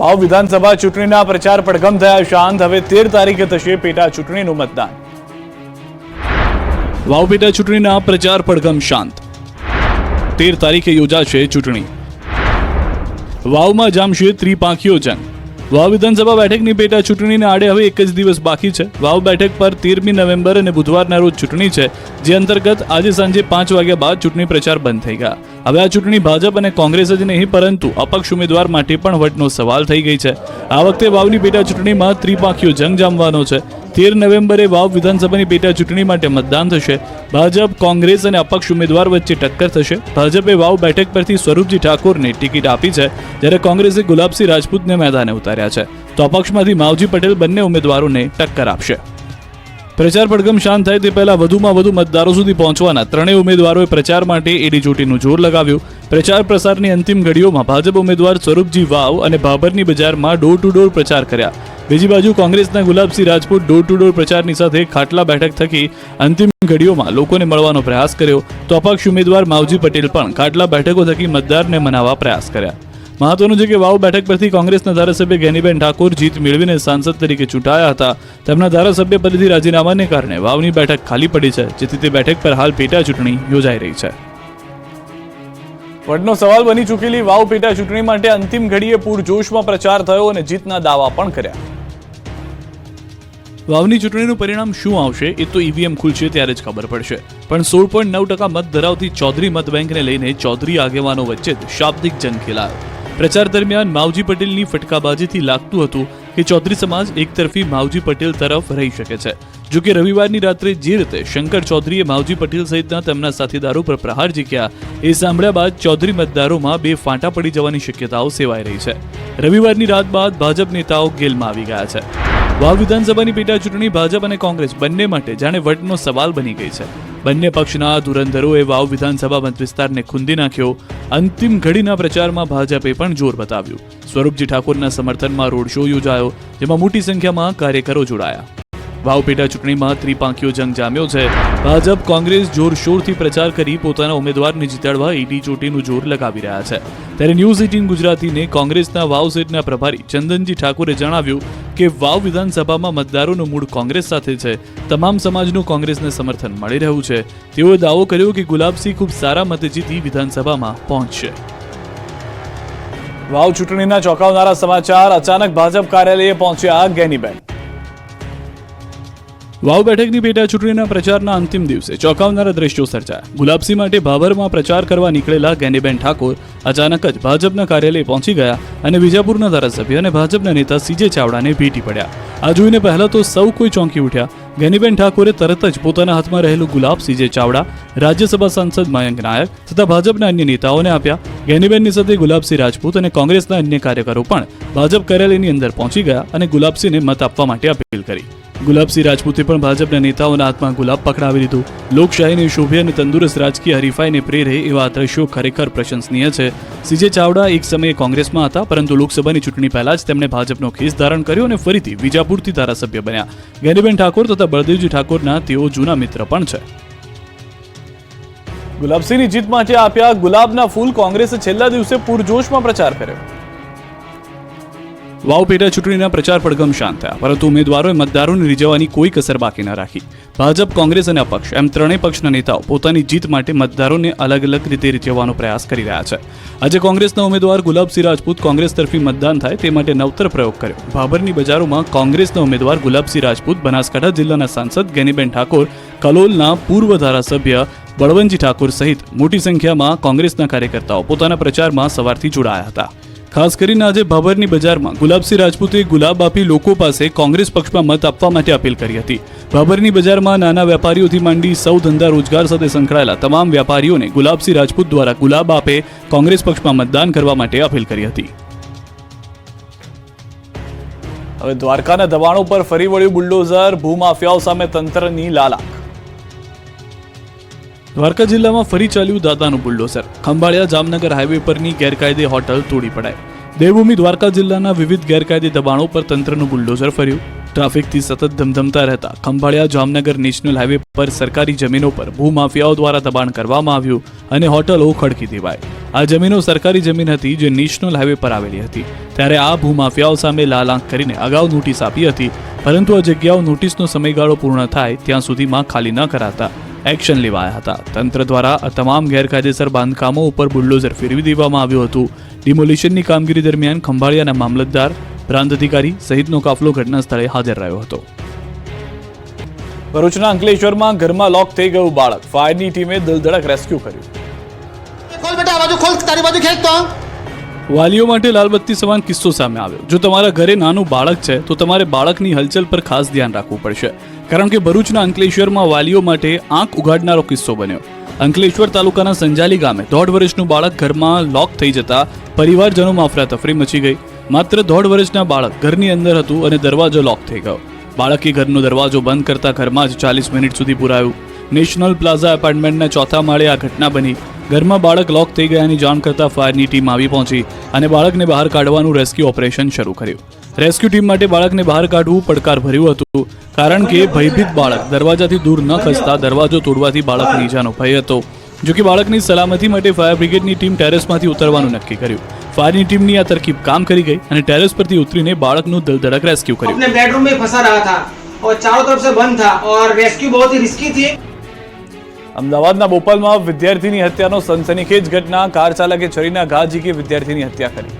વાવ વિધાનસભા ચૂંટણીના પ્રચાર પડઘમ થયા શાંત. હવે તેર તારીખે થશે પેટા ચૂંટણીનું મતદાન. વાવ પેટા ચૂંટણીના પ્રચાર પડઘમ શાંત. તેર તારીખે યોજાશે ચૂંટણી. વાવમાં જામશે ત્રિપાંખીઓ જંગ. વાવ વિધાનસભા બેઠકની પેટા ચૂંટણીને આડે હવે એક જ દિવસ બાકી છે. વાવ બેઠક પર તેરમી નવેમ્બર અને બુધવારના રોજ ચૂંટણી છે, જે અંતર્ગત આજે સાંજે પાંચ વાગ્યા બાદ ચૂંટણી પ્રચાર બંધ થઈ ગયા. હવે આ ચૂંટણી ભાજપ અને કોંગ્રેસ જ નહીં, પરંતુ અપક્ષ ઉમેદવાર માટે પણ વટનો સવાલ થઈ ગઈ છે. આ વખતે વાવની પેટા ચૂંટણીમાં ત્રિપાંખીઓ જંગ જામવાનો છે. તેર નવેમ્બરે વાવ વિધાનસભાની પેટા ચૂંટણી માટે મતદાન થશે. ભાજપ, કોંગ્રેસ અને અપક્ષ ઉમેદવાર વચ્ચે ટક્કર થશે. ભાજપે વાવ બેઠક પરથી સ્વરૂપજી ઠાકોરને ટિકિટ આપી છે, જ્યારે કોંગ્રેસે ગુલાબસિંહ રાજપૂતને મેદાને ઉતાર્યા છે. તો અપક્ષમાંથી માવજી પટેલ બંને ઉમેદવારોને ટક્કર આપશે. પ્રચાર પડઘમ શાંત થાય તે પહેલા વધુમાં વધુ મતદારો સુધી પહોંચવાના ત્રણેય ઉમેદવારોએ પ્રચાર માટે એડી ચોટીનું જોર લગાવ્યું. પ્રચાર પ્રસારની અંતિમ ઘડીઓમાં ભાજપ ઉમેદવાર સ્વરૂપજી વાવ અને ભાભરની બજારમાં ડોર ટુ ડોર પ્રચાર કર્યા. બીજી બાજુ કોંગ્રેસના Gulabsinh Rajput door to door પ્રચારની સાથે ખાટલા બેઠક થકી અંતિમ ઘડીઓમાં લોકોને મળવાનો પ્રયાસ કર્યો. તો અપક્ષ ઉમેદવાર માવજી પટેલ પણ ખાટલા બેઠકો થકી મતદારને મનાવવા પ્રયાસ કર્યા. મહત્વનું છે કે વાવ બેઠક પરથી કોંગ્રેસના ધારાસભ્ય ગેનીબેન ઠાકોર જીત મેળવીને સાંસદ તરીકે ચૂંટાયા હતા. તેમના ધારાસભ્ય પદેથી રાજીનામાને કારણે વાવની બેઠક ખાલી પડી છે, જેથી તે બેઠક પર હાલ પેટા ચૂંટણી યોજાઈ રહી છે. વડનો સવાલ બની ચૂકેલી વાવ પેટા ચૂંટણી માટે અંતિમ ઘડીએ પૂરજોશમાં પ્રચાર થયો અને જીતના દાવા પણ કર્યા. વાવની ચૂંટણીનું પરિણામ શું આવશે એ તો ઈવીએમ ખુલશે ત્યારે જ ખબર પડશે. પણ સોળ પોઈન્ટ નવ ટકા મત ધરાવતી ચૌધરી મત બેંકને લઈને ચૌધરી આગેવાનો વચ્ચે શાબ્દિક જંગ ખેલાયો પ્રચાર દરમિયાન માવજી પટેલની ફટકાબાજીથી લાગતું હતું કે ચૌધરી સમાજ એકતરફી માવજી પટેલ તરફ રહી શકે છે. જો કે રવિવારની રાત્રે જે રીતે શંકર ચૌધરીએ માવજી પટેલ સહિતના તેમના સાથીદારો પર પ્રહાર જીક્યા, એ સાંભળ્યા બાદ ચૌધરી મતદારોમાં બે ફાંટા પડી જવાની શક્યતાઓ સેવાઈ રહી છે. રવિવારની રાત બાદ ભાજપ નેતાઓ ગેલમાં આવી ગયા છે. વાવ વિધાનસભાની પેટા ચૂંટણી ભાજપ અને કોંગ્રેસ બંને માટે જાણે વટનો સવાલ બની ગઈ છે. બંને પક્ષના ધુરંધરોએ વાવ વિધાનસભા મત વિસ્તારને ખૂંદી નાખ્યો. અંતિમ ઘડીના પ્રચારમાં ભાજપે પણ જોર બતાવ્યું. સ્વરૂપજી ઠાકોરના સમર્થનમાં રોડ શો યોજાયો, જેમાં મોટી સંખ્યામાં કાર્યકરો જોડાયા. વાવ પેટા ચૂંટણીમાં ત્રિપાંખીયો જંગ જામ્યો છે. ભાજપ કોંગ્રેસ જોરશોરથી પ્રચાર કરી પોતાના ઉમેદવારને જીતાડવા ઈડી ચોટીનું જોર લગાવી રહ્યા છે. ત્યારે ન્યૂઝ એટીન ગુજરાતીને કોંગ્રેસના વાવ સીટના પ્રભારી ચંદનજી ઠાકુરે જણાવ્યું કે વાવ વિધાનસભામાં મતદારોનું મૂળ કોંગ્રેસ સાથે છે. તમામ સમાજનું કોંગ્રેસને સમર્થન મળી રહ્યું છે. તેઓએ દાવો કર્યો કે ગુલાબસિંહ ખૂબ સારા મતે જીતી વિધાનસભામાં પહોંચશે. વાવ ચૂંટણીના ચોંકાવનારા સમાચાર, અચાનક ભાજપ કાર્યાલયે પહોંચ્યા ગેનીબેન. વાવ બેઠકની પેટા ચૂંટણીના પ્રચારના અંતિમ દિવસે ચોંકાવનારા દ્રશ્યો સર્જાયા. ગુલાબસિંહ માટે ભાભરમાં પ્રચાર કરવા નીકળેલા ગેનીબેન ઠાકોર અચાનક જ ભાજપના કાર્યાલય પહોંચી ગયા અને વિજાપુરના ધારાસભ્ય અને ભાજપના નેતા સીજે ચાવડાને ભેટી પડ્યા. આ જોઈને પહેલા તો સૌ કોઈ ચોંકી ઉઠ્યા. ગેનીબેન ઠાકોરે તરત જ પોતાના હાથમાં રહેલું ગુલાબ સીજે ચાવડા રાજ્યસભા સાંસદ મયંક નાયક તથા ભાજપના અન્ય નેતાઓને આપ્યા. ગેનીબેનની સાથે ગુલાબસિંહ રાજપૂત અને કોંગ્રેસના અન્ય કાર્યકરો પણ ભાજપ કાર્યાલયની અંદર પહોંચી ગયા અને ગુલાબસિંહને મત આપવા માટે અપીલ કરી. ગુલાબસિંહ રાજપૂતે પણ ભાજપના નેતાઓના હાથમાં ગુલાબ પકડાવી દીધું લોકશાહીને શોભે અને તંદુરસ્ત રાજકીય હરીફાઈને પ્રેરે એવા દ્રશ્યો ખરેખર પ્રશંસનીય છે. સીજે ચાવડા એક સમયે કોંગ્રેસમાં હતા, પરંતુ લોકસભાની ચૂંટણી પહેલા જ તેમણે ભાજપનો ખેસ ધારણ કર્યો અને ફરીથી વિજાપુરથી ધારાસભ્ય બન્યા. ગેનીબેન ઠાકોર તથા બળદેવજી ઠાકોરના તેઓ જૂના મિત્ર પણ છે. ગુલાબસિંહની જીત માટે આપ્યા ગુલાબના ફૂલ કોંગ્રેસે છેલ્લા દિવસે પૂરજોશમાં પ્રચાર કર્યો. વાવ પેટા ચૂંટણીના પ્રચાર પડઘમ શાંત થયા, પરંતુ ઉમેદવારોએ મતદારોને રીઝવવાની કોઈ કસર બાકી ન રાખી. ભાજપ, કોંગ્રેસ અને અપક્ષ એમ ત્રણેય પક્ષના નેતાઓ પોતાની જીત માટે મતદારોને અલગ અલગ રીતે રીઝવવાનો પ્રયાસ કરી રહ્યા છે. આજે કોંગ્રેસના ઉમેદવાર ગુલાબસિંહ રાજપૂત કોંગ્રેસ તરફી મતદાન થાય તે માટે નવતર પ્રયોગ કર્યો. ભાભરની બજારોમાં કોંગ્રેસના ઉમેદવાર ગુલાબસિંહ રાજપૂત બનાસકાંઠા જિલ્લાના સાંસદ ગેનીબેન ઠાકોર, કલોલના પૂર્વ ધારાસભ્ય બળવંતજી ઠાકોર સહિત મોટી સંખ્યામાં કોંગ્રેસના કાર્યકર્તાઓ પોતાના પ્રચારમાં સવારથી જોડાયા હતા. ખાસ કરીને આજે ભાભરની બજારમાં ગુલાબસિંહ રાજપૂતે ગુલાબ આપી લોકો પાસે કોંગ્રેસ પક્ષમાં મત આપવા માટે અપીલ કરી હતી. ભાભરની બજારમાં નાના વેપારીઓથી માંડી સૌ ધંધા રોજગાર સાથે સંકળાયેલા તમામ વેપારીઓને ગુલાબસિંહ રાજપૂત દ્વારા ગુલાબ આપે કોંગ્રેસ પક્ષમાં મતદાન કરવા માટે અપીલ કરી હતી. હવે દ્વારકાના દબાણો પર ફરી વળ્યું બુલડોઝર ભૂમાફિયાઓ સામે તંત્રની લાલાક. દ્વારકા જિલ્લામાં ફરી ચાલ્યું દાદાનું બુલડોઝર. ખંભાળિયા જામનગર હાઈવે પરની ગેરકાયદે હોટલ તોડી પડાય દેવભૂમિ દ્વારકા જિલ્લાના વિવિધ ગેરકાયદે દબાણો પર તંત્રનું બુલડોઝર ફર્યું. ટ્રાફિકથી સતત ધમધમતા રહેતા ખંભાળિયા જામનગર નેશનલ હાઈવે પર સરકારી જમીનો પર ભૂમાફિયાઓ દ્વારા દબાણ કરવામાં આવ્યું અને હોટલો ખડકી દેવાય આ જમીનો સરકારી જમીન હતી જે નેશનલ હાઈવે પર આવેલી હતી. ત્યારે આ ભૂમાફિયાઓ સામે લાલ આંખ કરીને અગાઉ નોટિસ આપી હતી, પરંતુ આ જગ્યાઓ નોટિસનો સમયગાળો પૂર્ણ થાય ત્યાં સુધીમાં ખાલી ન કરાતા. એક્શન લેવાયા હતા. તંત્ર દ્વારા આ તમામ ગેરકાયદેસર બાંધકામો ઉપર બુલડોઝર ફેરવી દેવામાં આવ્યું હતું. ડિમોલિશનની કામગીરી દરમિયાન ખંભાળિયાના મામલતદાર પ્રાંત અધિકારી સહિતનો કાફલો ઘટના સ્થળે હાજર રહ્યો હતો. ભરૂચના અંકલેશ્વરમાં ઘરમાં લોક થઈ ગયું બાળક. ફાયરની ટીમે દિલધડક રેસ્ક્યુ કર્યું. ખોલ બેટા આ બાજુ ખોલ તારી બાજુ ખેંચ વાલીઓ માટે લાલબત્તી સમાન કિસ્સો સામે આવ્યો. જો તમારા ઘરે નાનું બાળક છે તો તમારે બાળકની હલચલ પર ખાસ ધ્યાન રાખવું પડશે. કારણ કે ભરૂચના અંકલેશ્વરમાં વાલીઓ માટે આંખ ઉઘાડનારો કિસ્સો બન્યો. અંકલેશ્વર તાલુકાના સંજાલી ગામે દોઢ વર્ષનું બાળક ઘરમાં લોક થઈ જતા પરિવારજનોમાં અફરાતફરી મચી ગઈ. માત્ર દોઢ વર્ષના બાળક ઘરની અંદર હતું અને દરવાજો લોક થઈ ગયો. બાળકે ઘરનો દરવાજો બંધ કરતા ઘરમાં જ ચાલીસ મિનિટ સુધી પુરાયું. નેશનલ પ્લાઝા એપાર્ટમેન્ટના ચોથા માળે આ ઘટના બની. ઘરમાં બાળક લોક થઈ ગયાની જાણ કરતા ફાયરની ટીમ આવી પહોંચી અને બાળકને બહાર કાઢવાનું રેસ્ક્યુ ઓપરેશન શરૂ કર્યું. રેસ્ક્યુ ટીમ માટે બાળકને બહાર કાઢવું પડકારભર્યું હતું કારણ કે ભયભીત બાળક દરવાજાથી દૂર ન ખસતા દરવાજો તોડવાથી બાળકને ઈજાનો ભય હતો જો કે બાળકની સલામતી માટે ફાયર બ્રિગેડની ટીમ ટેરેસમાંથી ઉતરવાનું નક્કી કર્યું ફાયરની ટીમની આ તરકીબ કામ કરી ગઈ અને ટેરેસ પરથી ઉતરીને બાળકનું દલદડક રેસ્ક્યુ કર્યું अपने बेडरूम में फंसा रहा था और चारों तरफ से बंद था और रेस्क्यू बहुत ही रिस्की थी અમદાવાદના બોપલમાં વિદ્યાર્થીની હત્યાનો સનસનીખેજ ઘટના કાર ચાલકે છરીના ઘા ઝીકી વિદ્યાર્થીની હત્યા કરી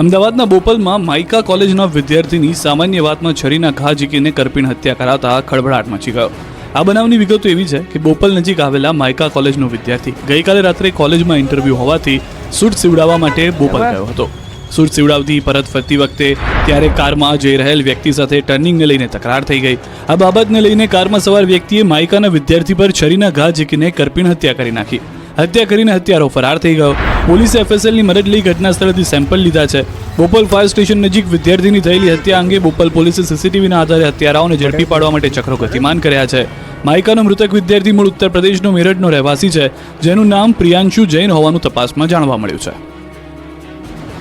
અમદાવાદના બોપલમાં માઇકા કોલેજના વિદ્યાર્થીની સામાન્ય વાતમાં છરીના ઘા ઝીકીને કરપીણ હત્યા કરાતા ખળભળાટ મચી ગયો. આ બનાવની વિગતો એવી છે કે બોપલ નજીક આવેલા માઇકા કોલેજનો વિદ્યાર્થી ગઈકાલે રાત્રે કોલેજમાં ઇન્ટરવ્યૂ હોવાથી સૂટ સીવડાવવા માટે બોપલ ગયો હતો. સૂટ સીવડાવતી પરત ફરતી વખતે ત્યારે કારમાં જઈ રહેલ વ્યક્તિ સાથે ટર્નિંગને લઈને તકરાર થઈ ગઈ. આ બાબતને લઈને કારમાં સવાર વ્યક્તિએ માઇકાના વિદ્યાર્થી પર છરીના ઘા ઝીકીને કરપીણ હત્યા કરી નાખી. હત્યા કરીને હત્યારો ફરાર થઈ ગયો. પોલીસે એફએસએલની મદદ લઈ ઘટના સ્થળેથી સેમ્પલ લીધા છે. બોપલ ફાયર સ્ટેશન નજીક વિદ્યાર્થીની થયેલી હત્યા અંગે બોપલ પોલીસે સીસીટીવીના આધારે હત્યારાઓને ઝડપી પાડવા માટે ચક્રો ગતિમાન કર્યા છે. માઇકાનો મૃતક વિદ્યાર્થી મૂળ ઉત્તર પ્રદેશનો મેરઠનો રહેવાસી છે, જેનું નામ પ્રિયાંશુ જૈન હોવાનું તપાસમાં જાણવા મળ્યું છે.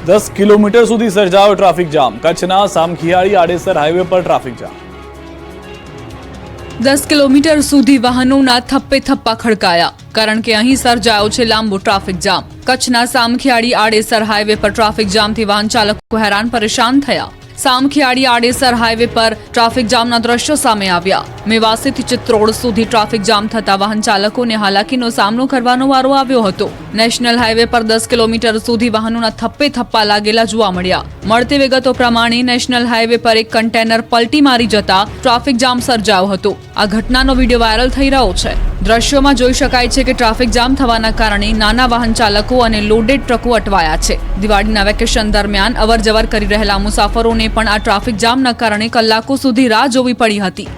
દસ કિલોમીટર સુધી સર્જાયો ટ્રાફિક જામ. કચ્છના સામખિયાળી આડેસર હાઈવે પર ટ્રાફિક જામ. દસ કિલોમીટર સુધી વાહનોના થપ્પે થપ્પા ખડકાયા. કારણ કે અહીં સર્જાયો છે લાંબો ટ્રાફિક જામ. કચ્છના સામખિયાળી આડેસર હાઈવે પર ટ્રાફિક જામથી વાહન ચાલકો હેરાન પરેશાન થયા. સામખિયાળી આડેસર હાઈવે પર ટ્રાફિક જામના દ્રશ્યો સામે આવ્યા. મેવાસીથી ચિત્રોડ સુધી ટ્રાફિક જામ થતા વાહન ચાલકોને હાલાકીનો સામનો કરવાનો વારો આવ્યો હતો. નેશનલ હાઈવે પર દસ કિલોમીટર સુધી વાહનોના થપ્પે થપ્પા લાગેલા જોવા મળ્યા. મળતી વિગતો પ્રમાણે નેશનલ હાઈવે પર એક કન્ટેનર પલટી મારી જતા ટ્રાફિક જામ સર્જાયો હતો. આ ઘટનાનો વીડિયો વાયરલ થઈ રહ્યો છે. દ્રશ્યોમાં જોઈ શકાય છે કે ટ્રાફિક જામ થવાના કારણે નાના વાહન ચાલકો અને લોડેડ ટ્રકો અટવાયા છે. દિવાળીના વેકેશન દરમિયાન અવરજવર કરી રહેલા મુસાફરોને પણ આ ટ્રાફિક જામના કારણે કલાકો સુધી રાહ જોવી પડી હતી.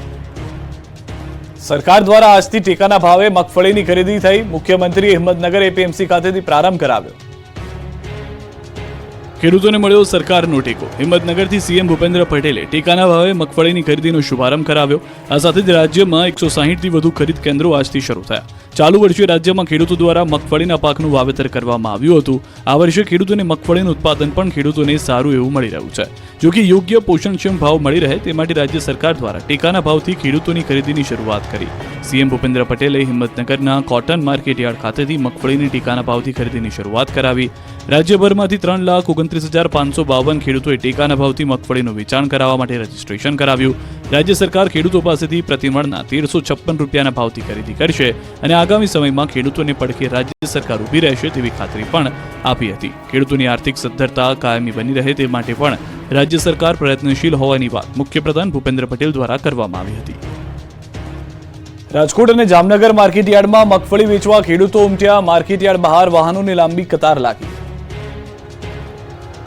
સરકાર દ્વારા આજથી ટેકાના ભાવે મગફળીની ખરીદી થઈ. મુખ્યમંત્રીએ હિંમતનગર એપીએમસી ખાતેથી પ્રારંભ કરાવ્યો. ખેડૂતોને મળ્યો સરકારનો ટેકો. હિંમતનગરથી સીએમ ભૂપેન્દ્ર પટેલે ટેકાના ભાવે મગફળીની ખરીદીનો શુભારંભ કરાવ્યો. આ સાથે જ રાજ્યમાં એકસો સાહીઠથી વધુ ખરીદ કેન્દ્રો આજથી શરૂ થયા. ચાલુ વર્ષે રાજ્યમાં ખેડૂતો દ્વારા મગફળીના પાકનું વાવેતર કરવામાં આવ્યું હતું. આ વર્ષે ખેડૂતોને મગફળીનું ઉત્પાદન પણ ખેડૂતોને સારું એવું મળી રહ્યું છે. જો કે યોગ્ય પોષણક્ષમ ભાવ મળી રહે તે માટે રાજ્ય સરકાર દ્વારા ટેકાના ભાવથી ખેડૂતોની ખરીદીની શરૂઆત કરી. સીએમ ભૂપેન્દ્ર પટેલે હિંમતનગરના કોટન માર્કેટ યાર્ડ ખાતેથી મગફળીની ટેકાના ભાવથી ખરીદીની શરૂઆત કરાવી. રાજ્યભરમાંથી ત્રણ લાખ ઓગણત્રીસ હજાર પાંચસો બાવન ખેડૂતોએ ટેકાના ભાવથી મગફળીનું વેચાણ કરાવવા માટે રજીસ્ટ્રેશન કરાવ્યું. રાજ્ય સરકાર ખેડૂતો પાસેથી પ્રતિમણના તેરસો છપ્પન રૂપિયાના ભાવથી ખરીદી કરશે અને આગામી સમયમાં ખેડૂતોને પડખે રાજ્ય સરકાર ઊભી રહેશે તેવી ખાતરી પણ આપી હતી. ખેડૂતોની આર્થિક સદ્ધરતા કાયમી બની રહે તે માટે પણ રાજ્ય સરકાર પ્રયત્નશીલ હોવાની વાત મુખ્યપ્રધાન ભૂપેન્દ્ર પટેલ દ્વારા કરવામાં આવી હતી. રાજકોટ અને જામનગર માર્કેટયાર્ડમાં મગફળી વેચવા ખેડૂતો ઉમટ્યા. માર્કેટયાર્ડ બહાર વાહનોની લાંબી કતાર લાગી.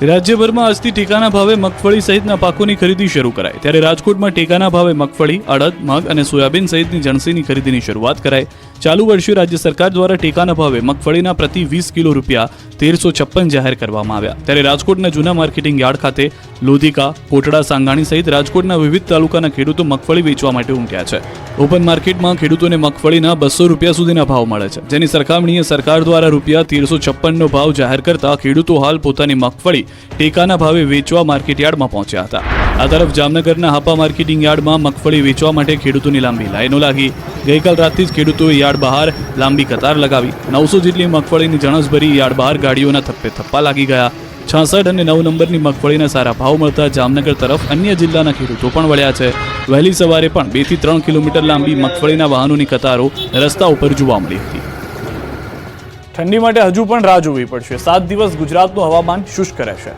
રાજ્યભરમાં આજથી ટેકાના ભાવે મગફળી સહિતના પાકોની ખરીદી શરૂ કરાય ત્યારે રાજકોટમાં ટેકાના ભાવે મગફળી, અડદ, મગ અને સોયાબીન સહિતની જણસીની ખરીદીની શરૂઆત કરાઈ. ચાલુ વર્ષે રાજ્ય સરકાર દ્વારા ટેકાના ભાવે મગફળીના પ્રતિ વીસ કિલો રૂપિયા તેરસો છપ્પન જાહેર કરવામાં આવ્યા. ત્યારે રાજકોટના જૂના માર્કેટિંગ યાર્ડ ખાતે લોધિકા, કોટડા, સાંગાણી સહિત રાજકોટના વિવિધ તાલુકાના ખેડૂતો મગફળી વેચવા માટે ઉમટ્યા છે. ઓપન માર્કેટમાં ખેડૂતોને મગફળીના બસો રૂપિયા સુધીના ભાવ મળે છે. જેની સરખામણીએ સરકાર દ્વારા રૂપિયા તેરસો છપ્પનનો ભાવ જાહેર કરતા ખેડૂતો હાલ પોતાની મગફળી ટેકાના ભાવે વેચવા માર્કેટયાર્ડમાં પહોંચ્યા હતા. આ તરફ જામનગરના હાપા માર્કેટિંગ યાર્ડમાં મગફળી વેચવા માટે ખેડૂતોની લાંબી લાઈનો લાગી. ગઈકાલ રાતથી જ ખેડૂતોએ યાર્ડ બહાર લાંબી કતાર લગાવી. નવસો જેટલી મગફળીની જણસભરી યાર્ડ બહાર ગાડીઓના થપ્પે થપ્પા લાગી ગયા. છાસઠ અને નવ નંબરની મગફળીના સારા ભાવ મળતા જામનગર તરફ અન્ય જિલ્લાના ખેડૂતો પણ વળ્યા છે. વહેલી સવારે પણ બેથી ત્રણ કિલોમીટર લાંબી મગફળીના વાહનોની કતારો રસ્તા ઉપર જોવા મળી હતી. ઠંડી માટે હજુ પણ રાહ જોવી પડશે. સાત દિવસ ગુજરાતનું હવામાન શુષ્ક રહેશે.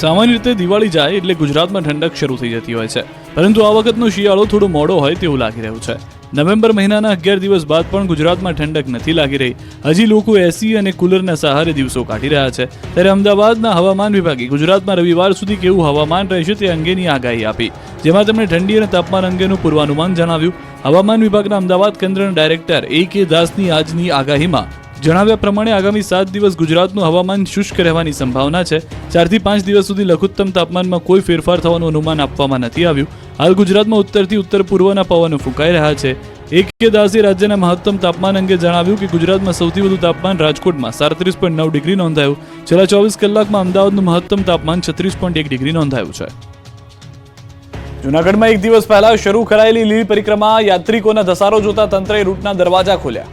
સામાન્ય રીતે દિવાળી જાય એટલે ગુજરાતમાં ઠંડક શરૂ થઈ જતી હોય છે. પરંતુ આ વખતનો શિયાળો થોડો મોડો હોય તેવું લાગી રહ્યું છે. નવેમ્બર મહિનાના અગિયાર દિવસ બાદ પણ ગુજરાતમાં ઠંડક નથી લાગી રહી. હજી લોકો એસી અને કુલરના સહારે દિવસો કાઢી રહ્યા છે. ત્યારે અમદાવાદના હવામાન વિભાગે ગુજરાતમાં રવિવાર સુધી કેવું હવામાન રહેશે તે અંગેની આગાહી આપી. જેમાં તેમણે ઠંડી અને તાપમાન અંગેનું પૂર્વાનુમાન જણાવ્યું. હવામાન વિભાગના અમદાવાદ કેન્દ્રના ડાયરેક્ટર એ કે દાસની આજની આગાહીમાં જણાવ્યા પ્રમાણે આગામી સાત દિવસ ગુજરાતનું હવામાન શુષ્ક રહેવાની સંભાવના છે. ચારથી પાંચ દિવસ સુધી લઘુત્તમ તાપમાનમાં કોઈ ફેરફાર થવાનું અનુમાન આપવામાં નથી આવ્યું. હાલ ગુજરાતમાં ઉત્તરથી ઉત્તર પૂર્વના પવનો ફૂંકાઈ રહ્યા છે. એક દાસે રાજ્યના મહત્તમ તાપમાન અંગે જણાવ્યું કે ગુજરાતમાં સૌથી વધુ તાપમાન રાજકોટમાં સાડત્રીસ પોઈન્ટ નવ ડિગ્રી નોંધાયું. છેલ્લા ચોવીસ કલાકમાં અમદાવાદનું મહત્તમ તાપમાન છત્રીસ પોઈન્ટ એક ડિગ્રી નોંધાયું છે. જૂનાગઢમાં એક દિવસ પહેલા શરૂ કરાયેલી લીલી પરિક્રમા યાત્રિકોના ધસારો જોતા તંત્રએ રૂટના દરવાજા ખોલ્યા.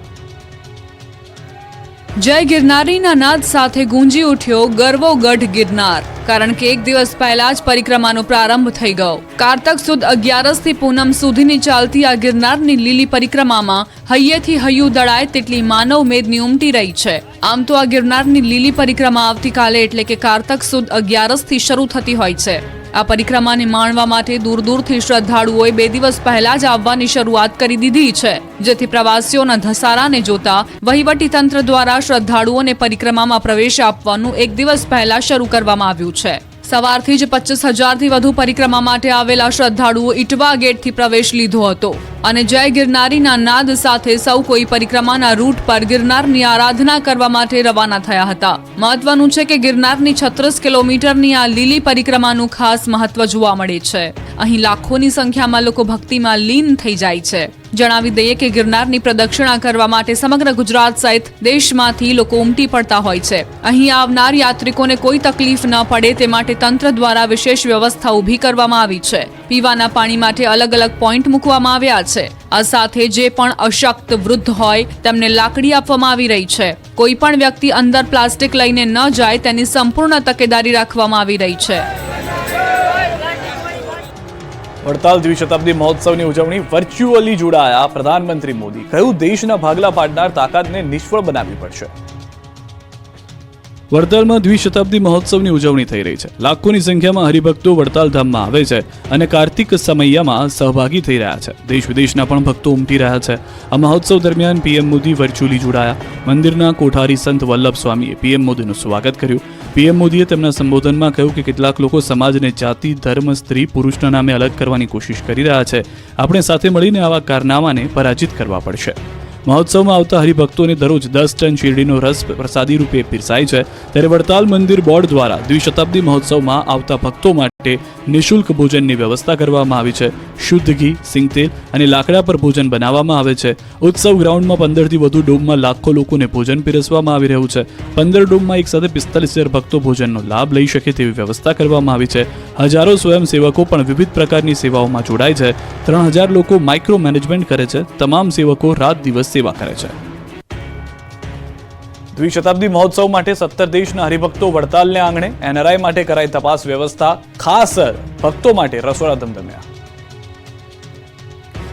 જય ગિરનારીના નાદ સાથે ગુંજી ઉઠ્યો ગરવો ગઢ ગિરનાર. કારણ કે એક દિવસ પહેલા જ પરિક્રમાનો પ્રારંભ થઈ ગયો. કારતક સુદ અગિયારસથી પૂનમ સુધીની ચાલતી આ ગિરનારની લીલી પરિક્રમામાં હૈયેથી હૈયું દળાય તેટલી માનવ મેદની ઉમટી રહી છે. આમ તો આ ગિરનારની લીલી પરિક્રમા આવતીકાલે એટલે કે કારતક સુદ અગિયારસથી શરૂ થતી હોય છે. આ પરિક્રમાને માણવા માટે દૂર દૂરથી શ્રદ્ધાળુઓએ બે દિવસ પહેલા જ આવવાની શરૂઆત કરી દીધી છે. જેથી પ્રવાસીઓના ધસારાને જોતા વહીવટી તંત્ર દ્વારા શ્રદ્ધાળુઓને પરિક્રમામાં પ્રવેશ આપવાનું એક દિવસ પહેલા શરૂ કરવામાં આવ્યું છે. સવારથી જ પચીસ હજારથી વધુ પરિક્રમા માટે આવેલા શ્રદ્ધાળુઓ ઇટવા ગેટથી પ્રવેશ લીધો હતો. અને જય ગિરનારીના નાદ સાથે સૌ કોઈ પરિક્રમાના રૂટ પર ગિરનારની આરાધના કરવા માટે રવાના થયા હતા. મહત્વનું છે કે ગિરનારની છત્રીસ કિલોમીટરની આ લીલી પરિક્રમાનું ખાસ મહત્વ જોવા મળે છે. અહીં લાખોની સંખ્યામાં લોકો ભક્તિમાં લીન થઈ જાય છે. જણાવી દઈએ કે ગિરનારની પ્રદક્ષિણા કરવા માટે સમગ્ર ગુજરાત સહિત દેશમાંથી લોકો ઉમટી પડતા હોય છે. અહીં આવનાર યાત્રિકોને કોઈ તકલીફ ન પડે તે માટે તંત્ર દ્વારા વિશેષ વ્યવસ્થા ઊભી કરવામાં આવી છે. પીવાના પાણી માટે અલગ અલગ પોઈન્ટ મૂકવામાં આવ્યા છે. આ સાથે જે પણ અશક્ત વૃદ્ધ હોય, તેમને લાકડી આપવામાં આવી રહી છે. કોઈ પણ વ્યક્તિ અંદર પ્લાસ્ટિક લઈને ન જાય, તેની સંપૂર્ણ તકેદારી રાખવામાં આવી રહી છે. વડતાલ દ્વિશતાબ્દી મહોત્સવની ઉજવણી વર્ચ્યુઅલી જોડાયા પ્રધાનમંત્રી મોદી. કહ્યું, દેશના ભાગલા પાડનાર તાકાતને નિષ્ફળ બનાવવી પડશે. વડતાલમાં દ્વિશતાબ્દી મહોત્સવની ઉજવણી થઈ રહી છે. લાખોની સંખ્યામાં હરિભક્તો વડતાલ ધામમાં આવે છે અને કાર્તિક સમયમાં સહભાગી થઈ રહ્યા છે. દેશ વિદેશના પણ ભક્તો ઉમટી રહ્યા છે. આ મહોત્સવ દરમિયાન પીએમ મોદી વર્ચ્યુઅલી જોડાયા. મંદિરના કોઠારી સંત વલ્લભ સ્વામીએ પીએમ મોદીનું સ્વાગત કર્યું. પીએમ મોદીએ તેમના સંબોધનમાં કહ્યું કે કેટલાક લોકો સમાજને જાતિ, ધર્મ, સ્ત્રી, પુરુષના નામે અલગ કરવાની કોશિશ કરી રહ્યા છે. આપણે સાથે મળીને આવા કારનામાને પરાજિત કરવા પડશે. મહોત્સવમાં આવતા હરિભક્તોને દરરોજ દસ ટન શેરડીનો રસ પ્રસાદી રૂપે પીરસાય છે. ત્યારે વડતાલ મંદિર બોર્ડ દ્વારા દ્વિશતાબ્દી મહોત્સવમાં આવતા ભક્તો માટે નિઃશુલ્ક ભોજનની વ્યવસ્થા કરવામાં આવી છે. શુદ્ધ ઘી સિંગતેલ અને લાકડા પર ભોજન બનાવવામાં આવે છે. ઉત્સવ ગ્રાઉન્ડમાં પંદરથી વધુ ડોમમાં લાખો લોકોને ભોજન પીરસવામાં આવી રહ્યું છે. પંદર ડોમમાં એક સાથે પિસ્તાલીસ હજાર ભક્તો ભોજનનો લાભ લઈ શકે તેવી વ્યવસ્થા કરવામાં આવી છે. હજારો સ્વયંસેવકો પણ વિવિધ પ્રકારની સેવાઓમાં જોડાય છે. ત્રણ હજાર લોકો માઇક્રો મેનેજમેન્ટ કરે છે. તમામ સેવકો રાત દિવસ સેવા કરે છે. દ્વિશતાબ્દી મહોત્સવ માટે સત્તર દેશના હરિભક્તો વડતાલને આંગણે એનઆરઆઈ માટે કરાઈ તપાસ વ્યવસ્થા, ખાસ ભક્તો માટે રસોડા ધમધમ્યા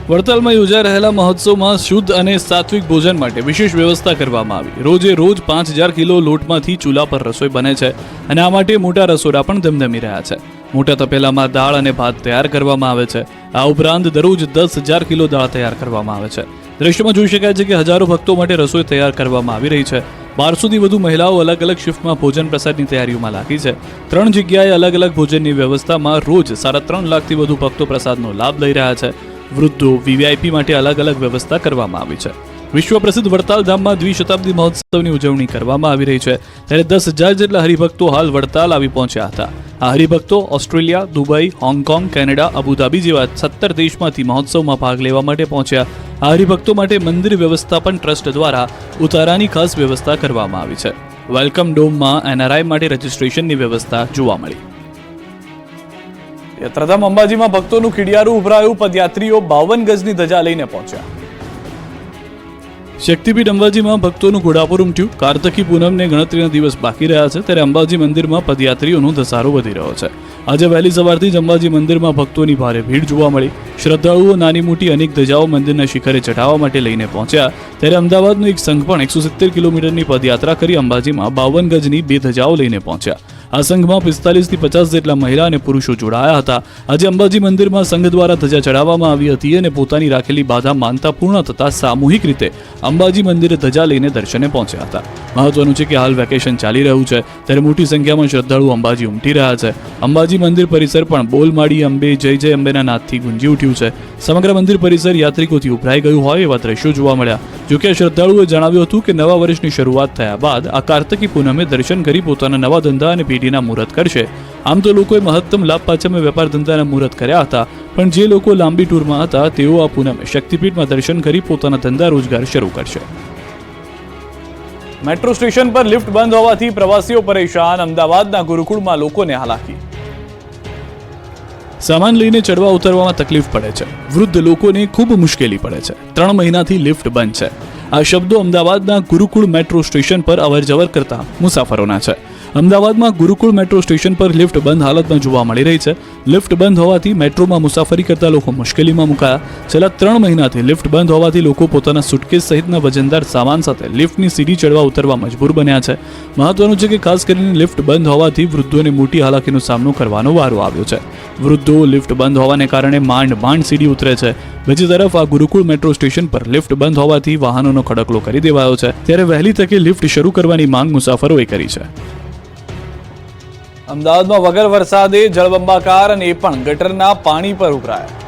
વડતાલમાં યોજાઈ રહેલા મહોત્સવમાં શુદ્ધ અને સાત્વિક ભોજન માટે વિશેષ વ્યવસ્થા કરવામાં આવી. રોજે રોજ પાંચ હજાર કિલો લોટમાંથી ચૂલા પર રસોઈ બને છે અને આ માટે મોટા રસોડા પણ ધમધમી રહ્યા છે. મોટા તપેલામાં દાળ અને ભાત તૈયાર કરવામાં આવે છે. આ ઉપરાંત દરરોજ દસ હજાર કિલો દાળ તૈયાર કરવામાં આવે છે. દ્રશ્યમાં જોઈ શકાય છે કે હજારો ભક્તો માટે રસોઈ તૈયાર કરવામાં આવી રહી છે. બારસોથી વધુ મહિલાઓ અલગ અલગ શિફ્ટમાં ભોજન પ્રસાદની તૈયારીઓમાં લાગી છે. ત્રણ જગ્યાએ અલગ અલગ ભોજનની વ્યવસ્થામાં રોજ સાડા ત્રણ લાખથી વધુ ભક્તો પ્રસાદનો લાભ લઈ રહ્યા છે. વૃદ્ધો, વીવીઆઈપી માટે અલગ અલગ વ્યવસ્થા કરવામાં આવી છે. વિશ્વ પ્રસિદ્ધ વડતાલ ધામમાં દ્વિશતાબ્દી મહોત્સવની ઉજવણી કરવામાં આવી રહી છે. ત્યારે દસ હજાર જેટલા હરિભક્તો હાલ વડતાલ આવી પહોંચ્યા હતા. આ હરિભક્તો Australia, Dubai, Hong Kong, Canada, Abu Dhabi જેવા સત્તર દેશમાંથી મહોત્સવમાં ભાગ લેવા માટે પહોંચ્યા. આ હરિભક્તો માટે મંદિર વ્યવસ્થાપન ટ્રસ્ટ દ્વારા ઉતારાની ખાસ વ્યવસ્થા કરવામાં આવી છે. વેલકમ ડોમમાં એનઆરઆઈ માટે રજિસ્ટ્રેશનની વ્યવસ્થા જોવા મળી. યાત્રાધામ અંબાજીમાં ભક્તોનું ખીડિયારું ઉભરાયું, પદયાત્રીઓ બાવન ગજની ધજા લઈને પહોંચ્યા. શક્તિપીઠ અંબાજીમાં ભક્તોનું ઘોડાપુર ઉમટ્યું. કાર્તકી પૂનમને ગણતરીના દિવસ બાકી રહ્યા છે, ત્યારે અંબાજી મંદિરમાં પદયાત્રીઓનો ધસારો વધી રહ્યો છે. આજે વહેલી સવારથી જ અંબાજી મંદિરમાં ભક્તોની ભારે ભીડ જોવા મળી. શ્રદ્ધાળુઓ નાની મોટી અનેક ધજાઓ મંદિરના શિખરે ચઢાવવા માટે લઈને પહોંચ્યા. ત્યારે અમદાવાદનો એક સંઘ પણ એકસો સિત્તેર કિલોમીટરની પદયાત્રા કરી અંબાજીમાં બાવન ગજની બે ધજાઓ લઈને પહોંચ્યા. આ સંઘમાં પિસ્તાલીસથી પચાસ જેટલા મહિલા અને પુરુષો જોડાયા હતા. આજે અંબાજી મંદિરમાં સંઘ દ્વારા ધજા ચડાવવામાં આવી હતી અને પોતાની રાખેલી બાધા માનતા પૂર્ણ થતા સામૂહિક રીતે અંબાજી મંદિરે ધજા લઈને દર્શને પહોંચ્યા હતા. મહત્વનું છે કે હાલ વેકેશન ચાલી રહ્યું છે. ત્યારે મોટી સંખ્યામાં શ્રદ્ધાળુ અંબાજી ઉમટી રહ્યા છે. અંબાજી મંદિર પરિસર પણ બોલ માડી અંબે જય જય અંબેના નાદથી ગુંજી ઉઠ્યું છે. સમગ્ર મંદિર પરિસર યાત્રિકોથી ઉભરાઈ ગયું હોય એવા દ્રશ્યો જોવા મળ્યા. જોકે શ્રદ્ધાળુઓએ જણાવ્યું હતું કે નવા વર્ષની શરૂઆત થયા બાદ આ કાર્તકી પૂનમે દર્શન કરી પોતાના નવા ધંધા અને પેઢીના મુહૂર્ત કરશે. આમ તો લોકોએ મહત્તમ લાભ પાચમે વેપાર ધંધાના મુહૂર્ત કર્યા હતા, પણ જે લોકો લાંબી ટૂરમાં હતા, તેઓ આ પૂનમે શક્તિપીઠમાં દર્શન કરી પોતાના ધંધા રોજગાર શરૂ કરશે. મેટ્રો સ્ટેશન પર લિફ્ટ બંધ હોવાથી પ્રવાસીઓ પરેશાન, અમદાવાદના ગુરુકુળમાં લોકોને હાલાકી. સામાન લઈને ચડવા ઉતરવામાં તકલીફ પડે છે. વૃદ્ધ લોકોને ખૂબ મુશ્કેલી પડે છે. ત્રણ મહિનાથી લિફ્ટ બંધ છે. આ શબ્દો અમદાવાદના ગુરુકુળ મેટ્રો સ્ટેશન પર અવરજવર કરતા મુસાફરોના છે. અમદાવાદમાં ગુરુકુળ મેટ્રો સ્ટેશન પર લિફ્ટ બંધ હાલતમાં જોવા મળી રહી છે. લિફ્ટ બંધ હોવાથી મેટ્રોમાં મુસાફરી કરતા લોકો મુશ્કેલીમાં મુકાયા. છેલ્લા ત્રણ મહિનાથી લિફ્ટ બંધ હોવાથી લોકો પોતાના સુટકેસ સહિતના વજનદાર સામાન સાથે લિફ્ટની સીડી ચડવા ઉતરવા મજબૂર બન્યા છે. મહત્વનું છે કે ખાસ કરીને લિફ્ટ બંધ હોવાથી વૃદ્ધોને મોટી હાલાકીનો સામનો કરવાનો વારો આવ્યો છે. વૃદ્ધો લિફ્ટ બંધ હોવાને કારણે માંડ માંડ સીડી ઉતરે છે. બીજી તરફ આ ગુરુકુળ મેટ્રો સ્ટેશન પર લિફ્ટ બંધ હોવાથી વાહનોનો ખડકલો કરી દેવાયો છે. ત્યારે વહેલી તકે લિફ્ટ શરૂ કરવાની માંગ મુસાફરોએ કરી છે. અમદાવાદમાં વગર વરસાદે જળબંબાકાર અને એ પણ ગટરના પાણી પર ઉભરાયા.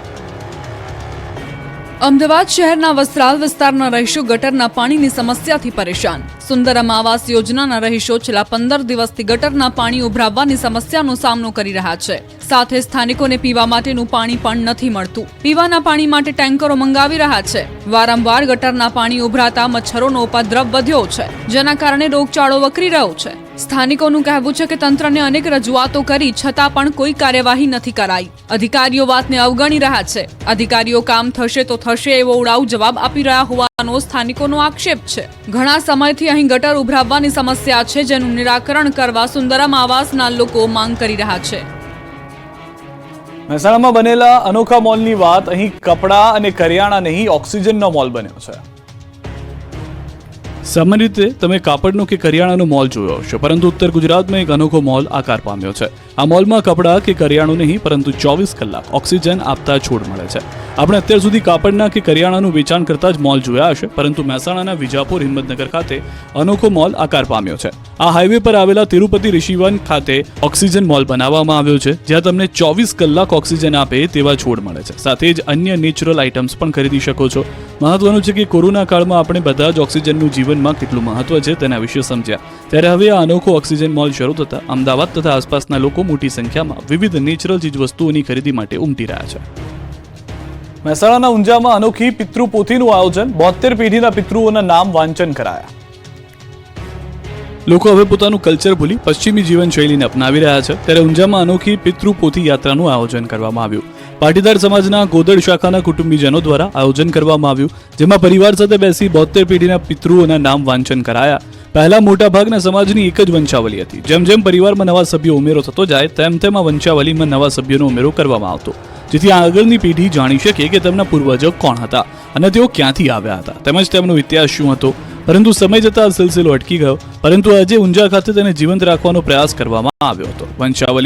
અમદાવાદ શહેરના વસ્ત્રાલ વિસ્તારના રહીશો ગટરના પાણીની સમસ્યાથી પરેશાન. સુંદરમ આવાસ યોજનાના રહીશો છેલ્લા પંદર દિવસથી ગટરના પાણી ઉભરાવવાની સમસ્યાનો સામનો કરી રહ્યા છે. સાથે સ્થાનિકોને પીવા માટેનું પાણી પણ નથી મળતું. પીવાના પાણી માટે ટેન્કરો મંગાવી રહ્યા છે. વારંવાર ગટરના પાણી ઉભરાતા મચ્છરોનો ઉપદ્રવ વધ્યો છે, જેના કારણે રોગચાળો વકરી રહ્યો છે. સ્થાનિકોનું કહેવું છે કે તંત્રને અનેક રજૂઆતો કરી છતાં પણ કોઈ કાર્યવાહી નથી કરાઈ. અધિકારીઓ વાતને અવગણી રહ્યા છે. અધિકારીઓ કામ થશે તો થશે એવો ઉડાવ જવાબ આપી રહ્યા હોવાનો સ્થાનિકોનો આક્ષેપ છે. ઘણા સમયથી અહીં ગટર ઉભરાવવાની સમસ્યા છે જેનું નિરાકરણ કરવા સુંદરમ આવાસના લોકો માંગ કરી રહ્યા છે. મહેસાણામાં બનેલા અનોખા મોલની વાત, અહીં કપડાં અને કરિયાણા નહીં, ઓક્સિજનનો મોલ બન્યો છે. સામાન્ય રીતે તમે કાપડનો કે કરિયાણાનો મોલ જોયો હશે, પરંતુ ઉત્તર ગુજરાતમાં એક અનોખો મોલ આકાર પામ્યો છે. આ મોલમાં કપડાં કે કરિયાણું નહીં, પરંતુ ચોવીસ કલાક ઓક્સિજન આપતા છોડ મળે છે. આપણે અત્યાર સુધી કાપડના કે કરિયાણાનું વેચાણ કરતા જ મોલ જોયા હશે, પરંતુ મહેસાણાના વિજાપુર હિંમતનગર ખાતે અનોખો મોલ આકાર પામ્યો છે. આ હાઈવે પર આવેલા તિરુપતિ ઋષિવન ખાતે ઓક્સિજન મોલ બનાવવામાં આવ્યો છે, જ્યાં તમને ચોવીસ કલાક ઓક્સિજન આપે તેવા છોડ મળે છે. સાથે જ અન્ય નેચરલ આઇટમ્સ પણ ખરીદી શકો છો. મહત્વનું છે કે કોરોના કાળમાં આપણે બધા જ ઓક્સિજનનું જીવનમાં કેટલું મહત્વ છે તેના વિશે સમજ્યા. ત્યારે હવે આ અનોખો ઓક્સિજન મોલ શરૂ થતા અમદાવાદ તથા આસપાસના લોકો મોટી સંખ્યામાં વિવિધ નેચરલ ચીજવસ્તુઓની ખરીદી માટે ઉમટી રહ્યા છે. મહેસાણાના ઊંઝામાં અનોખી પિતૃ પોથીનું આયોજન બોતેર પેઢીના પિતૃઓના નામ વાંચન કરાયા. લોકો હવે પોતાનું કલ્ચર ભૂલી પશ્ચિમી જીવનશૈલીને અપનાવી રહ્યા છે. ત્યારે ઊંઝામાં અનોખી પિતૃ પોથી યાત્રાનું આયોજન કરવામાં આવ્યું. પાટીદાર સમાજના ગોદડ શાખાના કુટુંબીજનો દ્વારા આયોજન કરવામાં આવ્યું જેમાં પરિવાર સાથે બેસી બોતેર પેઢીના પિતૃઓના નામ વાંચન કરાયા. પહેલા મોટાભાગના સમાજની એક જ વંશાવલી હતી. જેમ જેમ પરિવારમાં નવા સભ્યો ઉમેરો થતો જાય, તેમ તેમ આ વંશાવલીમાં નવા સભ્યોનો ઉમેરો કરવામાં આવતો. જેથી આગળની પેઢી જાણી શકે કે તેમના પૂર્વજો કોણ હતા અને તેઓ ક્યાંથી આવ્યા હતા. તેમજ તેમનો ઇતિહાસ શું હતો. પરંતુ સમય જતાં આ સિલસિલો અટકી ગયો. પરંતુ આજે ઊંઝા ખાતે તેને જીવંત રાખવાનો પ્રયાસ કરવામાં આવ્યો હતો. વંશાવલી